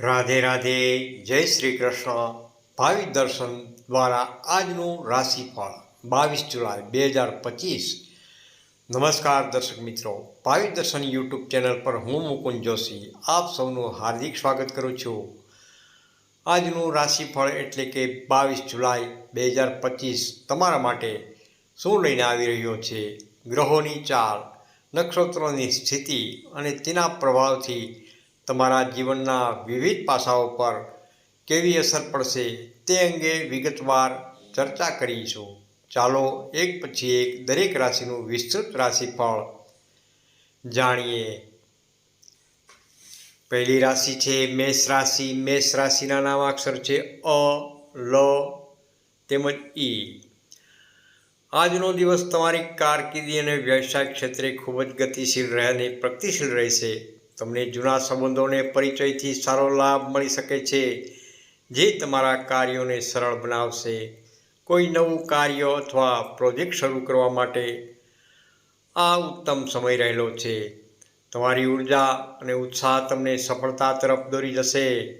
રાધે રાધે, જય શ્રી કૃષ્ણ. ભાવિ દર્શન દ્વારા આજનું રાશિફળ બાવીસ જુલાઈ બે હજાર પચીસ. નમસ્કાર દર્શક મિત્રો. ભાવિ દર્શન યુટ્યુબ ચેનલ પર હું મુકુંદ જોશી આપ સૌનું હાર્દિક સ્વાગત કરું છું. આજનું રાશિફળ એટલે કે બાવીસ જુલાઈ બે હજાર પચીસ તમારા માટે શું લઈને આવી રહ્યો છે? ગ્રહોની ચાલ, નક્ષત્રોની સ્થિતિ અને તેના પ્રભાવથી તમારા જીવનના વિવિધ પાસાઓ પર કેવી અસર પડશે તે અંગે વિગતવાર ચર્ચા કરીશું. ચાલો એક પછી એક દરેક રાશિનું વિસ્તૃત રાશિફળ જાણીએ. પહેલી રાશિ છે મેષ રાશિ. મેષ રાશિના નામાક્ષર છે અ, લ, તેમજ ઈ આજનો દિવસ તમારી કારકિર્દી અને વ્યવસાય ક્ષેત્રે ખૂબ જ ગતિશીલ રહે અને પ્રગતિશીલ રહેશે. તમને જૂના સંબંધોને પરિચયથી સારો લાભ મળી શકે છે. જે તમારા કાર્યોને સરળ બનાવશે. કોઈ નવું કાર્ય અથવા પ્રોજેક્ટ શરૂ કરવા માટે આ ઉત્તમ સમય રહેલો છે. તમારી ઊર્જા અને ઉત્સાહ તમને સફળતા તરફ દોરી જશે.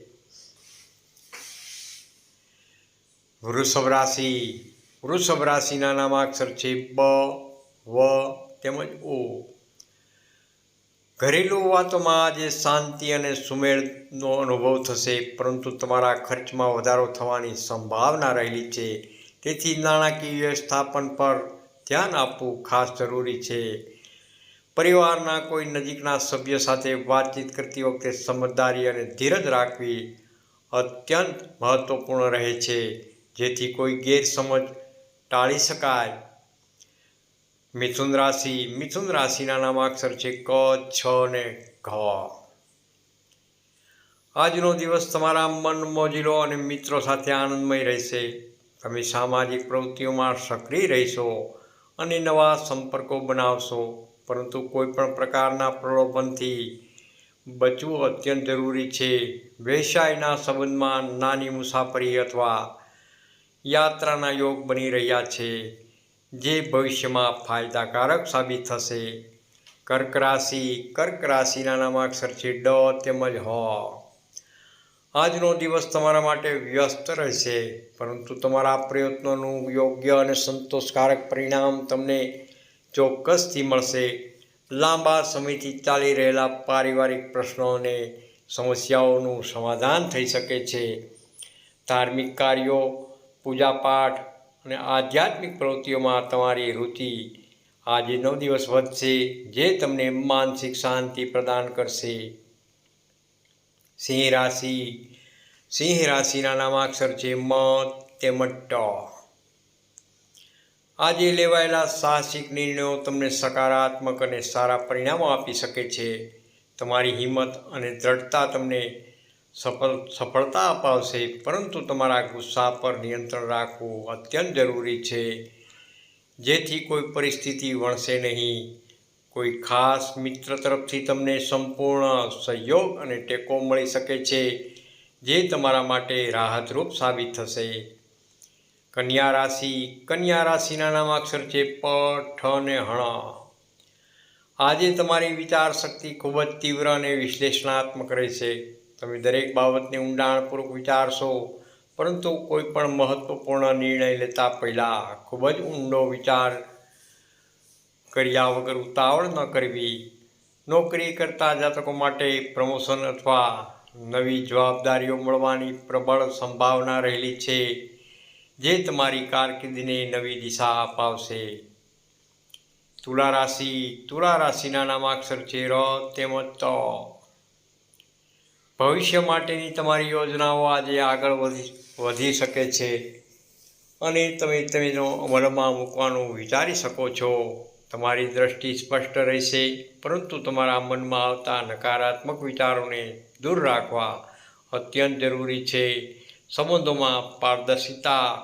વૃષભ રાશિ. વૃષભ રાશિના નામાક્ષર છે બ, વ તેમજ ઓ. ઘરેલું વાતોમાં આજે શાંતિ અને સુમેળનો અનુભવ થશે, પરંતુ તમારા ખર્ચમાં વધારો થવાની સંભાવના રહેલી છે. તેથી નાણાકીય વ્યવસ્થાપન પર ધ્યાન આપવું ખાસ જરૂરી છે. પરિવારના કોઈ નજીકના સભ્ય સાથે વાતચીત કરતી વખતે સમજદારી અને ધીરજ રાખવી અત્યંત મહત્ત્વપૂર્ણ રહે છે, જેથી કોઈ ગેરસમજ ટાળી શકાય. મિથુન રાશિ, મિથુન રાશિના નામાક્ષર છે ક, છ ને ઘ. આજનો દિવસ તમારા મન મોજીલો અને મિત્રો સાથે આનંદમય રહેશે. તમે સામાજિક પ્રવૃત્તિઓમાં સક્રિય રહેશો અને નવા સંપર્કો બનાવશો. પરંતુ કોઈ પણ પ્રકારના પ્રલોભનથી બચવું અત્યંત જરૂરી છે. વ્યવસાયના સંબંધમાં નાની મુસાફરી અથવા યાત્રાના યોગ બની રહ્યા છે. જે ભવિષ્યમાં ફાયદાકારક સાબિત થશે. કર્ક રાશિ, કર્ક રાશિના નામાક્ષર છે ડ તેમજ હ. આજનો દિવસ તમારા માટે વ્યસ્ત રહેશે, પરંતુ તમારા પ્રયત્નોનું યોગ્ય અને સંતોષકારક પરિણામ તમને ચોક્કસથી મળશે. લાંબા સમયથી ચાલી રહેલા પારિવારિક પ્રશ્નો અને સમસ્યાઓનું સમાધાન થઈ શકે છે. ધાર્મિક કાર્યો, પૂજાપાઠ અને આધ્યાત્મિક પ્રવૃત્તિઓમાં તમારી રુચિ આજે નવ દિવસ વધશે, જે તમને માનસિક શાંતિ પ્રદાન કરશે. સિંહ રાશિ. સિંહ રાશિના નામાક્ષર છે મ, તેમજ ટ. આજે લેવાયેલા સાહસિક નિર્ણયો તમને સકારાત્મક અને સારા પરિણામો આપી શકે છે. તમારી હિંમત અને દ્રઢતા તમને સફળ, સફળતા અપાવશે, પરંતુ તમારા ગુસ્સા પર નિયંત્રણ રાખવું અત્યંત જરૂરી છે. જેથી કોઈ પરિસ્થિતિ વણશે નહીં. કોઈ ખાસ મિત્ર તરફથી તમને સંપૂર્ણ સહયોગ અને ટેકો મળી શકે છે, જે તમારા માટે રાહતરૂપ સાબિત થશે. કન્યા રાશિ, કન્યા રાશિના નામાક્ષર છે પ, ઠ ને હણ. આજે તમારી વિચાર શક્તિ ખૂબ જ તીવ્ર અને વિશ્લેષણાત્મક રહેશે. તમે દરેક બાબતને ઊંડાણપૂર્વક વિચારશો, પરંતુ કોઈ પણ મહત્વપૂર્ણ નિર્ણય લેતા પહેલાં ખૂબ જ ઊંડો વિચાર કર્યા વગર ઉતાવળ ન કરવી. નોકરી કરતા જાતકો માટે પ્રમોશન અથવા નવી જવાબદારીઓ મળવાની પ્રબળ સંભાવના રહેલી છે, જે તમારી કારકિર્દીને નવી દિશા અપાવશે. તુલા રાશિ, તુલા રાશિના નામાક્ષર છે ર તેમજ ત ભવિષ્ય માટેની તમારી યોજનાઓ આજે આગળ વધી વધી શકે છે. અને તમે તેનો અમલમાં મૂકવાનું વિચારી શકો છો. તમારી દ્રષ્ટિ સ્પષ્ટ રહેશે, પરંતુ તમારા મનમાં આવતા નકારાત્મક વિચારોને દૂર રાખવા અત્યંત જરૂરી છે. સંબંધોમાં પારદર્શિતા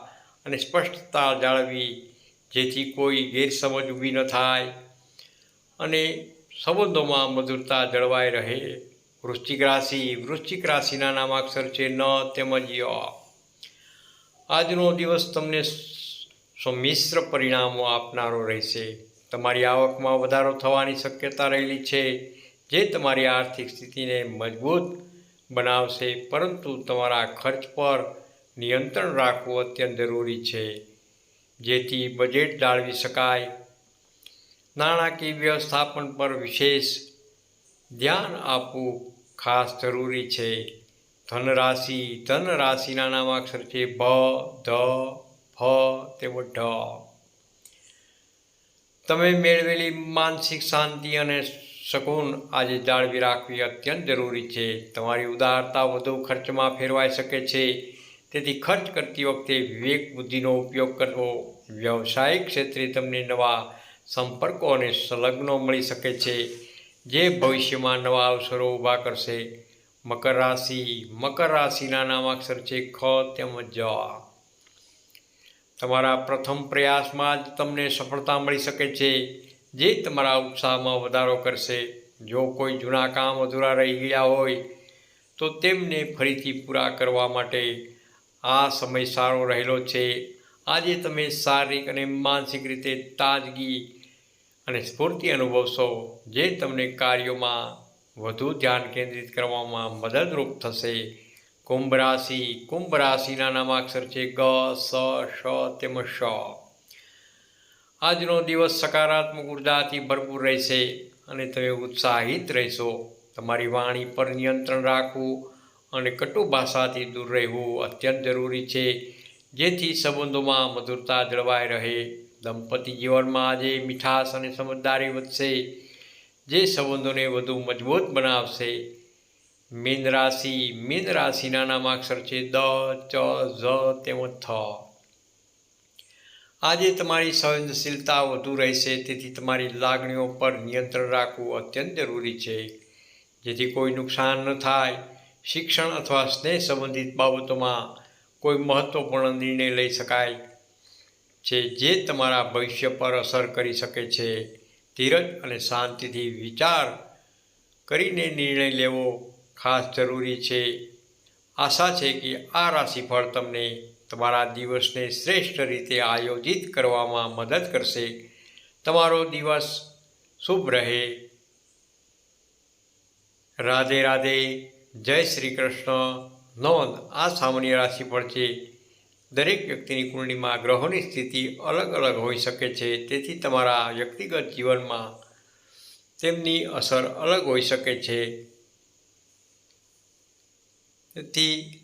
અને સ્પષ્ટતા જાળવી જેથી કોઈ ગેરસમજ ઊભી ન થાય. અને સંબંધોમાં મધુરતા જળવાઈ રહે. વૃશ્ચિક રાશિ, વૃશ્ચિક રાશિના નામાક્ષર છે ન તેમજ ય. આજનો દિવસ તમને સમિશ્ર પરિણામો આપનારો રહેશે. તમારી આવકમાં વધારો થવાની શક્યતા રહેલી છે, જે તમારી આર્થિક સ્થિતિને મજબૂત બનાવશે, પરંતુ તમારા ખર્ચ પર નિયંત્રણ રાખવું અત્યંત જરૂરી છે. જેથી બજેટ જાળવી શકાય. નાણાકીય વ્યવસ્થાપન પર વિશેષ ધ્યાન આપવું ખાસ જરૂરી છે. ધનરાશિ, ધનરાશિના નામાક્ષર છે ભ ધ, ફ તેવો ઢ. તમે મેળવેલી માનસિક શાંતિ અને શકૂન આજે જાળવી રાખવી અત્યંત જરૂરી છે. તમારી ઉદારતા વધુ ખર્ચમાં ફેરવાઈ શકે છે. તેથી ખર્ચ કરતી વખતે વિવેક બુદ્ધિનો ઉપયોગ કરવો. વ્યવસાયિક ક્ષેત્રે તમને નવા સંપર્કો અને સંલગ્નો મળી શકે છે. જે ભવિષ્યમાં નવા અવસરો ઊભા કરશે. મકર રાશિ, મકર રાશિના નામાક્ષર છે ખ તેમજ જ તમારા પ્રથમ પ્રયાસમાં જ તમને સફળતા મળી શકે છે. જે તમારા ઉત્સાહમાં વધારો કરશે. જો કોઈ જૂના કામ અધૂરા રહી ગયા હોય, તો તેમને ફરીથી પૂરા કરવા માટે આ સમય સારો રહેલો છે. આજે તમે શારીરિક અને માનસિક રીતે તાજગી અને સ્ફૂર્તિ અનુભવશો જે તમને કાર્યોમાં વધુ ધ્યાન કેન્દ્રિત કરવામાં મદદરૂપ થશે. કુંભ રાશિ, કુંભ રાશિના નામાક્ષર છે ગ, સ શ તેમજ શ આજનો દિવસ સકારાત્મક ઉર્જાથી ભરપૂર રહેશે અને તમે ઉત્સાહિત રહેશો. તમારી વાણી પર નિયંત્રણ રાખવું અને કટુ ભાષાથી દૂર રહેવું અત્યંત જરૂરી છે, જેથી સંબંધોમાં મધુરતા જળવાઈ રહે. દંપતી જીવનમાં આજે મીઠાશ અને સમજદારી વધશે, જે સંબંધોને વધુ મજબૂત બનાવશે. મીન રાશિ, મીન રાશિના નામાક્ષર છે દ, ચ, ઝ, તેમજ થ. આજે તમારી સંવેદનશીલતા વધુ રહેશે, તેથી તમારી લાગણીઓ પર નિયંત્રણ રાખવું અત્યંત જરૂરી છે. જેથી કોઈ નુકસાન ન થાય. શિક્ષણ અથવા સ્નેહ સંબંધિત બાબતોમાં કોઈ મહત્ત્વપૂર્ણ નિર્ણય લઈ શકાય. છે જે તમારા ભવિષ્ય પર અસર કરી શકે છે. ધીરજ અને શાંતિથી વિચાર કરીને નિર્ણય લેવો ખાસ જરૂરી છે. આશા છે કે આ રાશિફળ તમને તમારા દિવસને શ્રેષ્ઠ રીતે આયોજિત કરવામાં મદદ કરશે. તમારો દિવસ શુભ રહે. રાધે રાધે, જય શ્રી કૃષ્ણ. નોંધ, આ સામાન્ય રાશિફળ છે. દરેક વ્યક્તિની કુંડળીમાં ગ્રહોની સ્થિતિ અલગ અલગ હોઈ શકે છે. તેથી તમારા વ્યક્તિગત જીવનમાં તેમની અસર અલગ હોઈ શકે છે. તેથી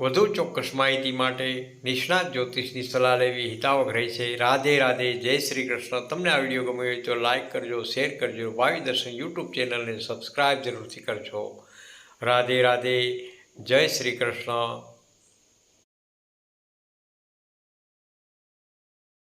વધુ ચોક્કસ માહિતી માટે નિષ્ણાત જ્યોતિષની સલાહ લેવી હિતાવક રહે છે. રાધે રાધે, જય શ્રી કૃષ્ણ. તમને આ વીડિયો ગમ્યો હોય તો લાઇક કરજો, શેર કરજો ભાવિ દર્શન યુટ્યુબ ચેનલને સબસ્ક્રાઈબ જરૂરથી કરજો. રાધે રાધે, જય શ્રી કૃષ્ણ.